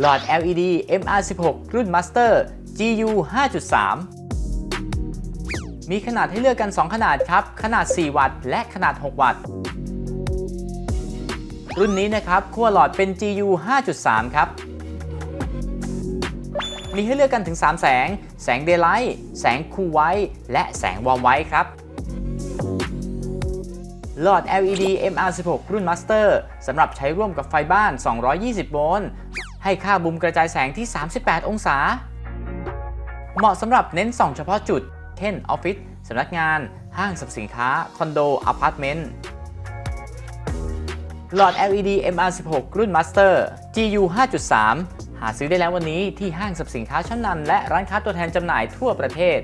หลอด LED MR16 รุ่น Master GU 5.3 มีขนาดให้เลือกกัน 2 ขนาดครับ ขนาด 4 วัตต์ และขนาด 6 วัตต์ รุ่นนี้นะครับขั้วหลอดเป็น GU 5.3 ครับ มีให้เลือกกันถึง 3 แสง แสง Daylight แสง Cool White และแสง Warm White ครับหลอด LED MR16 รุ่น Master สำหรับใช้ร่วมกับไฟบ้าน 220 โวลต์ ให้ค่าบุมกระจายแสงที่ 38 องศา เหมาะสำหรับเน้นส่องเฉพาะจุด เช่นออฟฟิศสำนักงาน ห้างสรรพสินค้า คอนโดอพาร์ตเมนต์หลอด LED MR16 รุ่น Master GU 5.3 หาซื้อได้แล้ววันนี้ที่ห้างสรรพสินค้าชั้นนำและร้านค้าตัวแทนจำหน่ายทั่วประเทศ